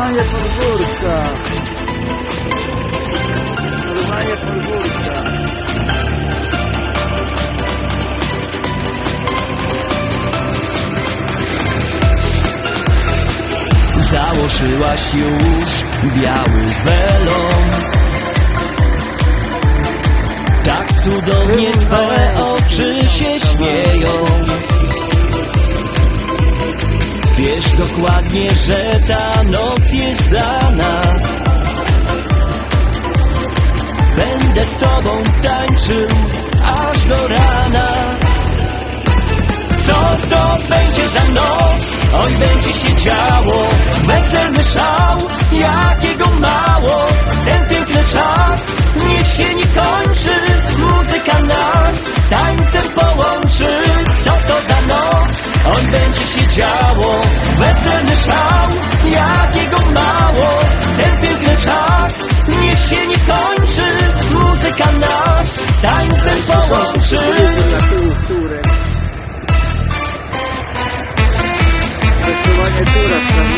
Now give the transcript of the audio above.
Normalnie podwórka. Normalnie podwórka. Założyłaś już biały welon Tak cudownie twe Wiesz dokładnie, że ta noc jest dla nas. Będę z tobą tańczył aż do rana. Co to będzie za noc? Oj, będzie się działo wciąż będzie się działo. Weselny szał, jakiego mało. Ten piękny czas, niech się nie kończy. Muzyka nas tańcem połączy. Zdecydowanie